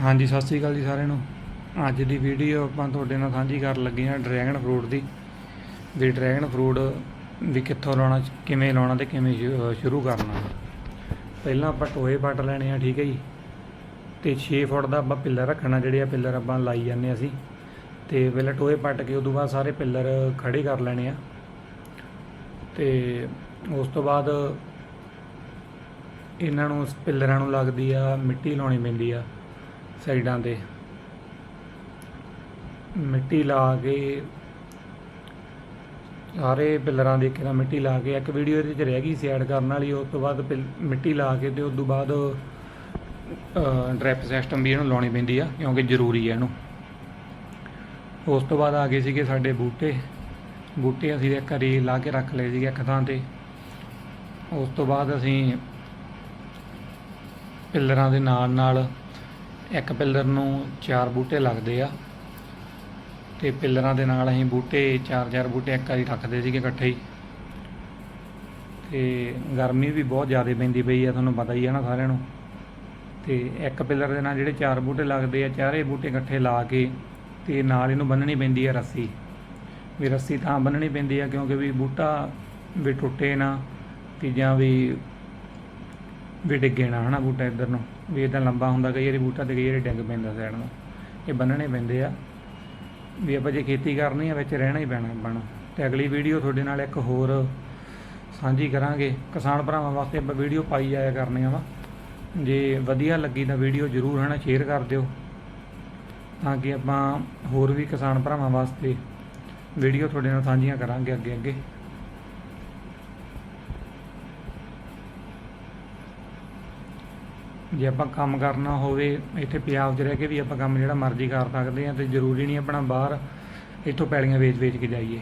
ਹਾਂਜੀ, ਸਤਿ ਸ੍ਰੀ ਅਕਾਲ ਜੀ ਸਾਰਿਆਂ ਨੂੰ। ਅੱਜ ਦੀ ਵੀਡੀਓ ਆਪਾਂ ਤੁਹਾਡੇ ਨਾਲ ਸਾਂਝੀ ਕਰਨ ਲੱਗੇ ਹਾਂ ਡਰੈਗਨ ਫਰੂਟ ਦੀ। ਵੀ ਡਰੈਗਨ ਫਰੂਟ ਵੀ ਕਿੱਥੋਂ ਲਾਉਣਾ, ਕਿਵੇਂ ਲਾਉਣਾ ਤੇ ਕਿਵੇਂ ਸ਼ੁ- ਸ਼ੁਰੂ ਕਰਨਾ। ਪਹਿਲਾਂ ਆਪਾਂ ਟੋਏ ਪੱਟ ਲੈਣੇ ਆ, ਠੀਕ ਹੈ ਜੀ। ਤੇ 6 ਫੁੱਟ ਦਾ ਆਪਾਂ ਪਿੱਲਰ ਰੱਖਣਾ, ਜਿਹੜੇ ਆ ਪਿੱਲਰ ਆਪਾਂ ਲਾਈ ਜਾਂਦੇ ਹਾਂ ਅਸੀਂ। ਤੇ ਪਹਿਲਾਂ ਟੋਏ ਪੱਟ ਕੇ ਉਦੋਂ ਬਾਅਦ ਸਾਰੇ ਪਿੱਲਰ ਖੜੇ ਕਰ ਲੈਣੇ ਆ। ਤੇ ਉਸ ਤੋਂ ਬਾਅਦ ਇਹਨਾਂ ਨੂੰ, ਪਿੱਲਰਾਂ ਨੂੰ ਲੱਗਦੀ ਆ, ਮਿੱਟੀ ਲਾਉਣੀ ਪੈਂਦੀ ਆ। ਸਾਈਡਾਂ ਤੇ। ਮਿੱਟੀ ਲਾ ਕੇ ਸਾਰੇ ਪਿੱਲਰਾਂ ਦੇ ਕਿਹੜਾ ਮਿੱਟੀ ਲਾ ਕੇ, ਇੱਕ ਵੀਡੀਓ ਇਹਦੇ ਚ ਰਹਿ ਗਈ ਸੀ ਐਡ ਕਰਨ ਵਾਲੀ, ਉਸ ਤੋਂ ਬਾਅਦ ਪਿੱਲ- ਮਿੱਟੀ ਲਾ ਕੇ ਤੇ ਉਸ ਤੋਂ ਬਾਅਦ ਡ੍ਰਿਪ ਸਿਸਟਮ ਵੀ ਇਹਨੂੰ ਲਾਉਣੀ ਪੈਂਦੀ ਆ, ਕਿਉਂਕਿ ਜ਼ਰੂਰੀ ਹੈ ਇਹਨੂੰ। ਉਸ ਤੋਂ ਬਾਅਦ ਆ ਗਏ ਸੀਗੇ ਸਾਡੇ ਬੂਟੇ। ਬੂਟੇ ਅਸੀਂ ਇੱਕ ਵਾਰੀ ਲਾ ਕੇ ਰੱਖ ਲਏ ਸੀਗੇ ਇੱਕ ਥਾਂ ਤੇ। ਉਸ ਤੋਂ ਬਾਅਦ ਅਸੀਂ ਪਿੱਲਰਾਂ ਦੇ ਨਾਲ ਨਾਲ ਇੱਕ ਪਿੱਲਰ ਨੂੰ ਚਾਰ ਬੂਟੇ ਲੱਗਦੇ ਆ ਤੇ ਪਿੱਲਰਾਂ ਦੇ ਨਾਲ ਅਸੀਂ ਬੂਟੇ, ਚਾਰ ਚਾਰ ਬੂਟੇ ਇੱਕ ਵਾਰੀ ਰੱਖਦੇ ਸੀਗੇ ਇਕੱਠੇ ਹੀ। ਤੇ ਗਰਮੀ ਵੀ ਬਹੁਤ ਜ਼ਿਆਦਾ ਪੈਂਦੀ ਪਈ ਆ, ਤੁਹਾਨੂੰ ਪਤਾ ਹੀ ਆ ਨਾ ਸਾਰਿਆਂ ਨੂੰ। ਤੇ ਇੱਕ ਪਿੱਲਰ ਦੇ ਨਾਲ ਜਿਹੜੇ ਚਾਰ ਬੂਟੇ ਲੱਗਦੇ ਆ, ਚਾਰੇ ਬੂਟੇ ਇਕੱਠੇ ਲਾ ਕੇ ਤੇ ਨਾਲ ਇਹਨੂੰ ਬੰਨਣੀ ਪੈਂਦੀ ਆ ਰੱਸੀ। ਵੀ ਰੱਸੀ ਤਾਂ ਬੰਨਣੀ ਪੈਂਦੀ ਆ ਕਿਉਂਕਿ ਵੀ ਬੂਟਾ ਵੀ ਟੁੱਟੇ ਨਾ ਤੇ ਜਾਂ ਵੀ ਵੀ ਡਿੱਗੇ ਨਾ, ਹਨਾ ਬੂਟਾ ਇੱਧਰ ਨੂੰ। ਵੀ ਇਦਾਂ ਲੰਬਾ ਹੁੰਦਾ, ਕਈ ਵਾਰੀ ਬੂਟਾ ਤੇ ਕਈ ਵਾਰੀ ਡਿੱਗ ਪੈਂਦਾ ਸਾਈਡ ਨੂੰ। ਇਹ ਬੰਨਣੇ ਪੈਂਦੇ ਆ। ਵੀ ਆਪਾਂ ਜੇ ਖੇਤੀ ਕਰਨੀ ਆ, ਵਿੱਚ ਰਹਿਣਾ ਹੀ ਪੈਣਾ ਆਪਾਂ ਨੂੰ। ਤੇ ਅਗਲੀ ਵੀਡੀਓ ਤੁਹਾਡੇ ਨਾਲ ਇੱਕ ਹੋਰ ਸਾਂਝੀ ਕਰਾਂਗੇ। ਕਿਸਾਨ ਭਰਾਵਾਂ ਵਾਸਤੇ ਆਪਾਂ ਵੀਡੀਓ ਪਾਈ ਜਾਇਆ ਕਰਨੀਆਂ ਵਾ। ਜੇ ਵਧੀਆ ਲੱਗੀ ਤਾਂ ਵੀਡੀਓ ਜ਼ਰੂਰ, ਹਨਾ ਸ਼ੇਅਰ ਕਰ ਦਿਓ। ਤਾਂ ਕਿ ਆਪਾਂ ਹੋਰ ਵੀ ਕਿਸਾਨ ਭਰਾਵਾਂ ਵਾਸਤੇ ਵੀਡੀਓ ਤੁਹਾਡੇ ਨਾਲ ਸਾਂਝੀਆਂ ਕਰਾਂਗੇ ਅੱਗੇ ਅੱਗੇ ਜੇ ਆਪਾਂ ਕੰਮ ਕਰਨਾ ਹੋਵੇ, ਇੱਥੇ ਪੰਜਾਬ 'ਚ ਰਹਿ ਕੇ ਵੀ ਆਪਾਂ ਕੰਮ ਜਿਹੜਾ ਮਰਜ਼ੀ ਕਰ ਸਕਦੇ ਹਾਂ ਤੇ ਜ਼ਰੂਰੀ ਨਹੀਂ ਆਪਣਾ ਬਾਹਰ ਇੱਥੋਂ ਪੈਲੀਆਂ ਵੇਚ ਵੇਚ ਕੇ ਜਾਈਏ।